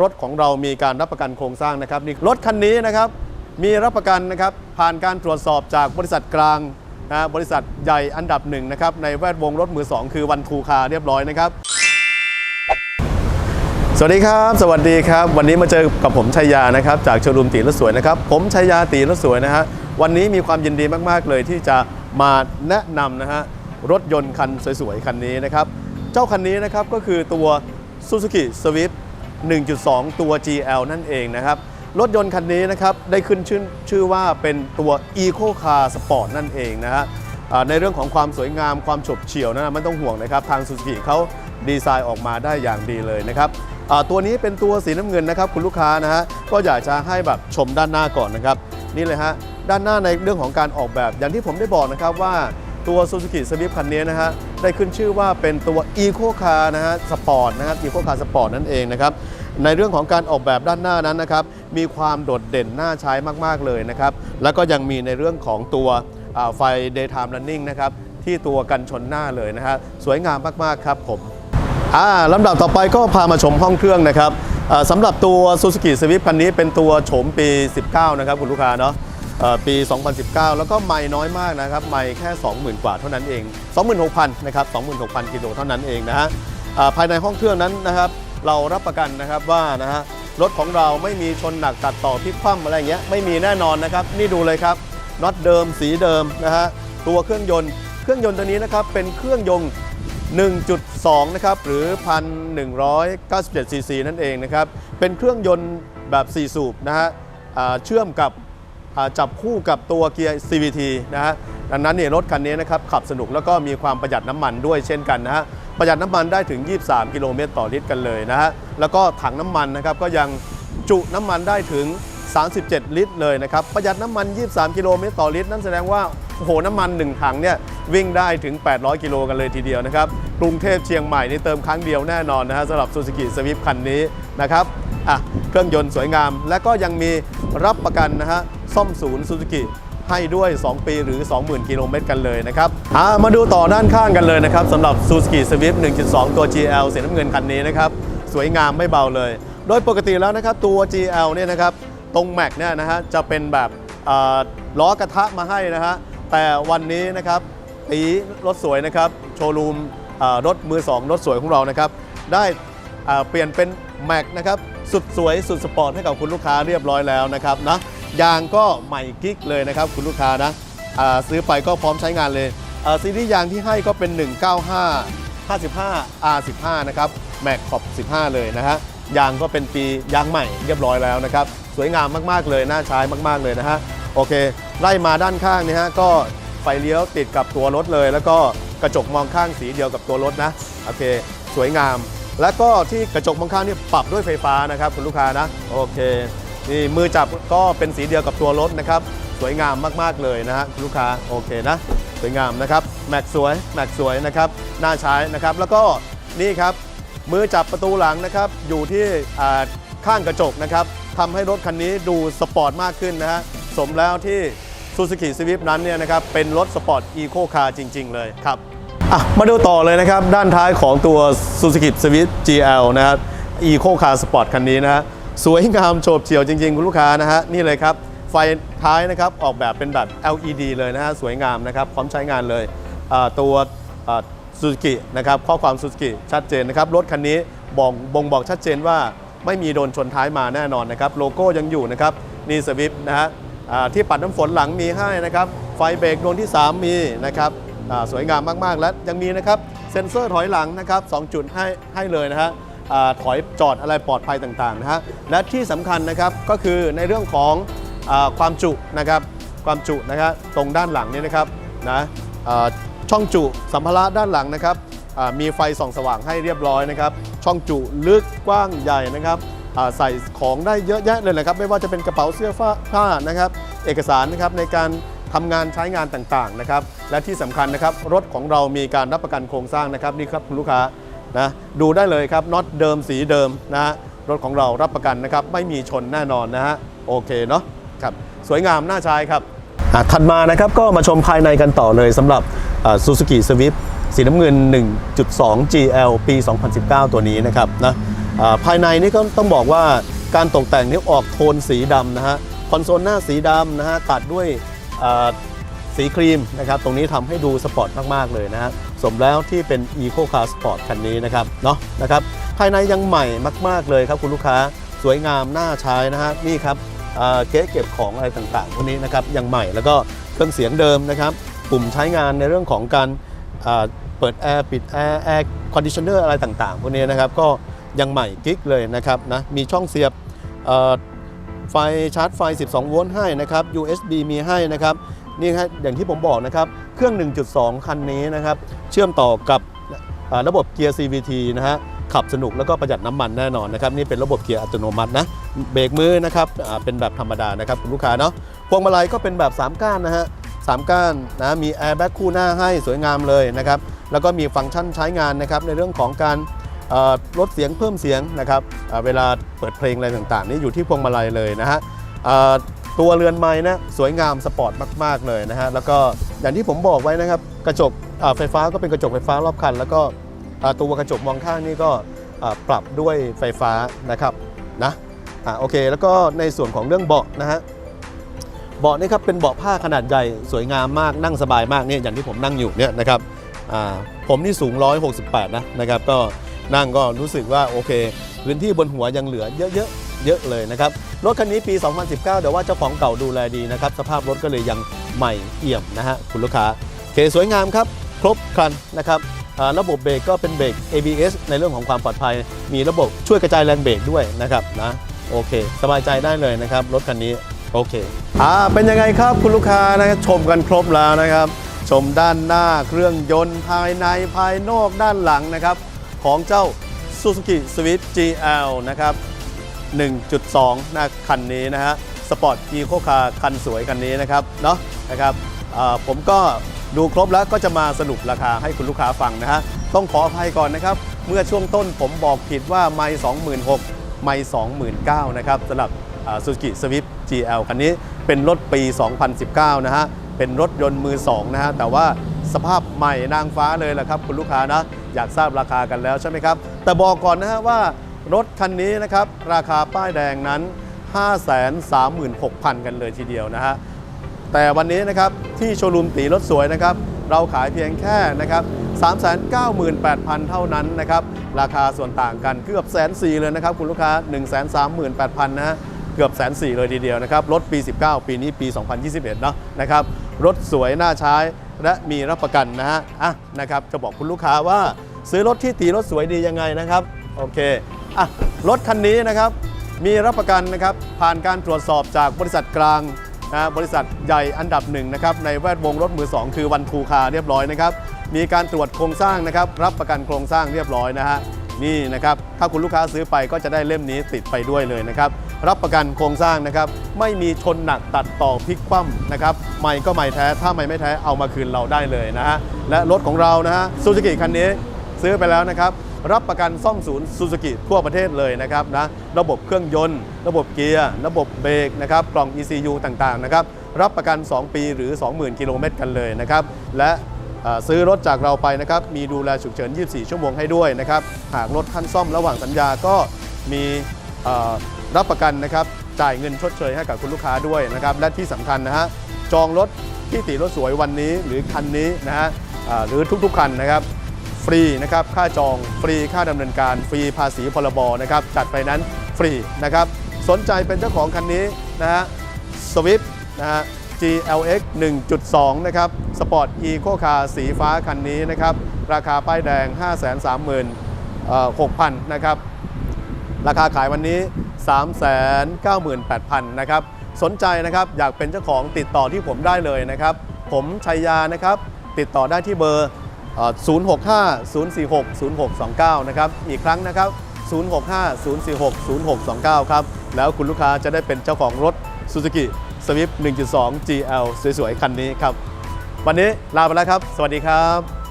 รถของเรามีการรับประกันโครงสร้างนะครับนี่รถคันนี้นะครับมีรับประกันนะครับผ่านการตรวจสอบจากบริษัทกลางนะบริษัทใหญ่อันดับหนึ่งนะครับในแวดวงรถมือสองคือวันทูคาเรียบร้อยนะครับ สวัสดีครับ สวัสดีครับ วันนี้มาเจอกับผมชัยยานะครับ จากโชว์รูมตีรถสวยนะครับ ผมชัยยาตีรถสวยนะฮะวันนี้มีความยินดีมาก ๆ เลยที่จะมาแนะนำนะฮะรถยนต์คันสวย ๆ คันนี้นะครับ เจ้าคันนี้นะครับก็คือตัว Suzuki Swift 1.2 ตัว GL นั่นเองนะครับ รถยนต์คันนี้นะครับได้ขึ้นชื่อชื่อว่าเป็นตัว Eco Car Sport นั่นเองนะฮะในเรื่องของความสวยงามความฉบเฉี่ยวนะไม่ต้องห่วงนะครับ ทางซูซูกิเขาดีไซน์ออกมาได้อย่างดีเลยนะครับตัวนี้เป็นตัวสีน้ำเงินนะครับคุณลูกค้านะฮะก็อยากจะให้แบบชมด้านหน้าก่อนนะครับ นี่เลยฮะด้านหน้าในเรื่องของการออกแบบอย่างที่ผมได้บอกนะครับว่า ตัว Suzuki Swift คันนี้นะฮะได้ขึ้นชื่อว่าเป็นตัว Eco Car นะฮะสปอร์ตนะครับ Eco Car Sport นั่นเองนะครับในเรื่องของการออกแบบด้านหน้านั้นนะครับมีความโดดเด่นน่าใช้มาก ๆ เลยนะครับแล้วก็ยังมีในเรื่องของตัวไฟ daytime running นะครับที่ตัวกันชนหน้าเลยนะฮะสวยงามมาก ๆ ครับผมอ่าลำดับต่อไปก็พามาชมห้องเครื่องนะครับสำหรับตัว Suzuki Swift คันนี้เป็นตัวโฉมปี 19 นะครับคุณลูกค้าเนาะ ปี 2019 แล้วก็ไม่น้อยมากนะครับ ไม่แค่ 20,000 กว่าเท่านั้นเอง 26,000 นะครับ 26,000 กิโลเท่านั้นเองนะฮะภายในห้องเครื่องนั้นนะครับ เรารับประกันนะครับว่านะฮะรถของเราไม่มีชนหนักตัดต่อพลิกคว่ำอะไรเงี้ยไม่มีแน่นอนนะครับ นี่ดูเลยครับน็อตเดิมสีเดิมนะฮะตัวเครื่องยนต์ เครื่องยนต์ตัวนี้นะครับเป็นเครื่องยนต์ 1.2 นะครับหรือ 1,197ซีซีนั่นเองนะครับเป็นเครื่องยนต์แบบ 4 สูบนะฮะเชื่อมกับ จับคู่กับตัวเกียร์ CVT นะฮะดังนั้นเนี่ยรถคันนี้นะครับขับสนุกแล้วก็มีความประหยัดน้ำมันด้วยเช่นกันนะฮะประหยัดน้ำมันได้ถึง 23 กิโลเมตรต่อลิตรกันเลยนะฮะแล้วก็ถังน้ำมันนะครับก็ยังจุน้ำมันได้ถึง 37 ลิตรเลยนะครับประหยัดน้ำมัน 23 กิโลเมตรต่อลิตรนั่นแสดงว่าโอ้โหน้ำมัน 1 ถังเนี่ยวิ่งได้ถึง 800 กิโลกันเลยทีเดียวนะครับกรุงเทพเชียงใหม่นี่เติมครั้งเดียวแน่นอนนะฮะสำหรับ Suzuki Swift คันนี้นะครับ อะเครื่องยนต์สวยงาม และก็ยังมีรับประกันนะฮะซ่อมศูนย์ Suzuki ให้ด้วย 2 ปีหรือ 20,000 กิโลเมตรกันเลยนะครับอ่ามาดูต่อด้านข้างกันเลยนะครับสำหรับ Suzuki Swift 1.2 ตัว GL สีน้ำเงินคันนี้นะครับ สวยงามไม่เบาเลย โดยปกติแล้วนะครับตัว GL เนี่ยนะครับตรงแม็กเนี่ยนะฮะจะเป็นแบบล้อกระทะมาให้นะฮะแต่วันนี้นะครับตีรถสวยนะครับ โชว์รูมรถมือ 2 รถสวยของเรานะครับ ได้ เปลี่ยนเป็นแม็กนะครับสุดสวยสุดสปอร์ตให้กับคุณลูกค้าเรียบร้อยแล้วนะครับนะยางก็ใหม่กิ๊กเลยนะครับคุณลูกค้านะาซื้อไปก็พร้อมใช้งานเลยซีรีส์ยางที่ให้ก็เป็น 195 55 R15 นะครับแม็กขอบ 15 เลยนะฮะยางก็เป็นปียางใหม่เรียบร้อยแล้วนะครับสวยงามมากๆเลยน่าใช้มากๆเลยนะฮะโอเค ไล่มาด้านข้างนี่ฮะก็ไฟเลี้ยวติดกับตัวรถเลย แล้วก็กระจกมองข้างสีเดียวกับตัวรถนะโอเค สวยงาม แล้วก็ที่กระจกมองข้างนี่ปรับด้วยไฟฟ้านะครับ คุณลูกค้านะ โอเค นี่มือจับก็เป็นสีเดียวกับตัวรถนะครับ สวยงามมากๆเลยนะฮะคุณลูกค้า โอเคนะ สวยงามนะครับ แม็กสวย แม็กสวยนะครับ น่าใช้นะครับ แล้วก็นี่ครับ มือจับประตูหลังนะครับ อยู่ที่ข้างกระจกนะครับทำให้รถคันนี้ดูสปอร์ตมากขึ้นนะฮะ สมแล้วที่ Suzuki Swift นั้นเนี่ยนะครับ เป็นรถสปอร์ตอีโคคาร์จริง ๆ เลยครับ อะมาดูต่อเลยนะครับ ด้านท้ายของตัว Suzuki Swift GL นะครับ Eco Car Sport คันนี้นะฮะสวยงามโฉบเฉี่ยวจริง ๆ คุณลูกค้านะฮะนี่เลยครับไฟท้ายนะครับออกแบบเป็นแบบ LED เลยนะฮะสวยงามนะครับพร้อมใช้งานเลยตัวซูซูกินะครับข้อความซูซูกิชัดเจนนะครับรถคันนี้บอกบ่งบอกชัดเจนว่าไม่มีโดนชนท้ายมาแน่นอนนะครับโลโก้ยังอยู่นะครับนี่สวิฟนะฮะที่ปัดน้ำฝนหลังมีให้นะครับไฟเบรกโดนที่ 3 มีนะครับ สวยงามมากๆ และยังมีนะครับเซ็นเซอร์ถอยหลังนะครับ2จุดให้ให้เลยนะฮะถอยจอดอะไรปลอดภัยต่างๆนะฮะและที่สำคัญนะครับก็คือในเรื่องของอความจุนะครับความจุนะครับตรงด้านหลังนี่นะครับนะช่องจุสัมภาระด้านหลังนะครับมีไฟส่องสว่างให้เรียบร้อยนะครับ ช่องจุลึกกว้างใหญ่นะครับใส่ของได้เยอะแยะเลยนะครับ ไม่ว่าจะเป็นกระเป๋าเสื้อผ้าผ้านะครับ เอกสารนะครับในการ ทำงานใช้งานต่างๆนะครับและที่สำคัญนะครับรถของเรามีการรับประกันโครงสร้างนะครับนี่ครับคุณลูกค้านะดูได้เลยครับน็อตเดิมสีเดิมนะฮะรถของเรารับประกันนะครับไม่มีชนแน่นอนนะฮะโอเคเนาะครับสวยงามน่าใช้ครับอะถัดมานะครับก็มาชมภายในกันต่อเลยสำหรับซูซูกิสวิฟสีน้ำเงิน 1.2 GL ปี 2019 ตัวนี้นะครับนะอ่าภายในนี่ก็ต้องบอกว่าการตกแต่งนี่ออกโทนสีดำนะฮะคอนโซลหน้าสีดำนะฮะตัดด้วย สีครีมนะครับ ตรงนี้ทำให้ดูสปอร์ตมาก ๆ เลยนะฮะสมแล้วที่เป็น Eco Car Sport คันนี้นะครับเนาะนะครับภายในยังใหม่มาก ๆ เลยครับคุณลูกค้าสวยงามน่าใช้นะฮะนี่ครับเก๊เก็บของอะไรต่างๆพวกนี้นะครับยังใหม่แล้วก็เครื่องเสียงเดิมนะครับปุ่มใช้งานในเรื่องของการเปิดแอร์ปิดแอร์แอร์คอนดิชเนอร์อะไรต่างๆพวกนี้นะครับก็ยังใหม่กิ๊กเลยนะครับนะมีช่องเสียบ ไฟชาร์จไฟ 12 โวลต์ให้นะครับ USB มีให้นะครับนี่ครับอย่างที่ผมบอกนะครับ เครื่อง 1.2 คันนี้นะครับ เชื่อมต่อกับระบบเกียร์ CVT นะฮะขับสนุกแล้วก็ประหยัดน้ำมันแน่นอนนะครับ นี่เป็นระบบเกียร์อัตโนมัตินะเบรกมือนะครับเป็นแบบธรรมดานะครับคุณลูกค้าเนาะพวงมาลัยก็เป็นแบบ 3 ก้านนะฮะสามก้านนะมีแอร์แบ็กคู่หน้าให้สวยงามเลยนะครับแล้วก็มีฟังก์ชันใช้งานนะครับในเรื่องของการ ลดเสียงเพิ่มเสียงนะครับเวลาเปิดเพลงอะไรต่างๆนี่อยู่ที่พวงมาลัยเลยนะฮะตัวเรือนไม้นะสวยงามสปอร์ตมากๆเลยนะฮะแล้วก็อย่างที่ผมบอกไว้นะครับกระจกไฟฟ้าก็เป็นกระจกไฟฟ้ารอบคัน แล้วก็ตัวกระจกมองข้างนี่ก็ปรับด้วยไฟฟ้านะครับนะอ่าโอเคแล้วก็ในส่วนของเรื่องเบาะนะฮะเบาะนี่ครับเป็นเบาะผ้าขนาดใหญ่สวยงามมากนั่งสบายมากเนี่ยอย่างที่ผมนั่งอยู่เนี่ยนะครับอ่าผมนี่สูง 168 นะนะครับก็ นั่งก็รู้สึกว่าโอเค พื้นที่บนหัวยังเหลือเยอะๆเยอะเลยนะครับรถคันนี้ปี 2019เดี๋ยวว่าเจ้าของเก่าดูแลดีนะครับสภาพรถก็เลยยังใหม่เอี่ยมนะฮะคุณลูกค้าเคสวยงามครับ ครบครันนะครับระบบเบรกก็เป็นเบรก ABS ในเรื่องของความปลอดภัย มีระบบช่วยกระจายแรงเบรกด้วยนะครับนะโอเค สบายใจได้เลยนะครับ รถคันนี้โอเคอ่าเป็นยังไงครับคุณลูกค้านะครับชมกันครบแล้วนะครับ ชมด้านหน้าเครื่องยนต์ภายในภายนอกด้านหลังนะครับ ของเจ้า Suzuki Swift GL นะครับ 1.2นะคันนี้นะฮะสปอร์ตอีโคคาคันสวยคันนี้นะครับเนาะนะครับผมก็ดูครบแล้วก็จะมาสรุปราคาให้คุณลูกค้าฟังนะฮะต้องขออภัยก่อนนะครับ เมื่อช่วงต้นผมบอกผิดว่าไม่26,000ไม่29,000นะครับสำหรับซูซูกิสวิฟ GL คันนี้เป็นรถปี 2019 นะฮะเป็นรถยนต์มือ2นะฮะแต่ว่าสภาพใหม่นางฟ้าเลยแหละครับคุณลูกค้านะ อยากทราบราคากันแล้วใช่ไหมครับ แต่บอกก่อนนะฮะว่ารถคันนี้นะครับราคาป้ายแดงนั้น 536,000 กันเลยทีเดียวนะฮะแต่วันนี้นะครับที่โชว์รูมตีรถสวยนะครับเราขายเพียงแค่นะครับ398,000 เท่านั้นนะครับราคาส่วนต่างกันเกือบแสนสี่เลยนะครับคุณลูกค้า 138,000นะฮะเกือบแสนสี่เลยทีเดียวนะครับรถปี 19 ปีนี้ปี 2021 เนาะนะครับรถสวยน่าใช้ และมีรับประกันนะฮะอะนะครับจะบอกคุณลูกค้าว่าซื้อรถที่ตีรถสวยดียังไงนะครับโอเคอะรถคันนี้นะครับมีรับประกันนะครับผ่านการตรวจสอบจากบริษัทกลางนะบริษัทใหญ่อันดับหนึ่งนะครับในแวดวงรถมือ 2 คือวันทูคาเรียบร้อยนะครับมีการตรวจโครงสร้างนะครับรับประกันโครงสร้างเรียบร้อยนะฮะ นี่นะครับ ถ้าคุณลูกค้าซื้อไปก็จะได้เล่มนี้ติดไปด้วยเลยนะครับ รับประกันโครงสร้างนะครับ ไม่มีชนหนักตัดต่อพลิกคว่ำนะครับไม่ก็ไม่แท้ ถ้าไม่ไม่แท้เอามาคืนเราได้เลยนะฮะ และรถของเรานะฮะซูซูกิคันนี้ซื้อไปแล้วนะครับ รับประกันซ่อมศูนย์ซูซูกิทั่วประเทศเลยนะครับนะ ระบบเครื่องยนต์ ระบบเกียร์ ระบบเบรกนะครับ กล่อง ECU ต่างๆนะครับ รับประกัน 2 ปีหรือ 20,000 กิโลเมตรกันเลยนะครับ และ ซื้อรถจากเราไปนะครับ มีดูแลฉุกเฉิน 24 ชั่วโมงให้ด้วยนะครับ หากรถท่านซ่อมระหว่างสัญญาก็มีรับประกันนะครับ จ่ายเงินชดเชยให้กับคุณลูกค้าด้วยนะครับ และที่สำคัญนะฮะ จองรถที่ติรถสวยวันนี้หรือคันนี้นะฮะหรือทุกๆคันนะครับ ฟรีนะครับ ค่าจองฟรีค่าดำเนินการฟรีภาษีพรบนะครับ จัดไปนั้นฟรีนะครับ สนใจเป็นเจ้าของคันนี้นะฮะสวิฟนะฮะ GLX 1.2 นะครับ สปอร์ตอีโคคาร์สีฟ้าคันนี้นะครับ ราคาป้ายแดง 536,000 นะครับ ราคาขายวันนี้ 398,000 นะครับ สนใจนะครับอยากเป็นเจ้าของติดต่อที่ผมได้เลยนะครับ ผมชัยยานะครับ ติดต่อได้ที่เบอร์ 065 046 0629 นะครับ อีกครั้งนะครับ 065 046 0629 ครับ แล้วคุณลูกค้าจะได้เป็นเจ้าของรถ Suzuki Swift 1.2 GL สวยๆ คันนี้ครับ วันนี้ลาไปแล้วครับ สวัสดีครับ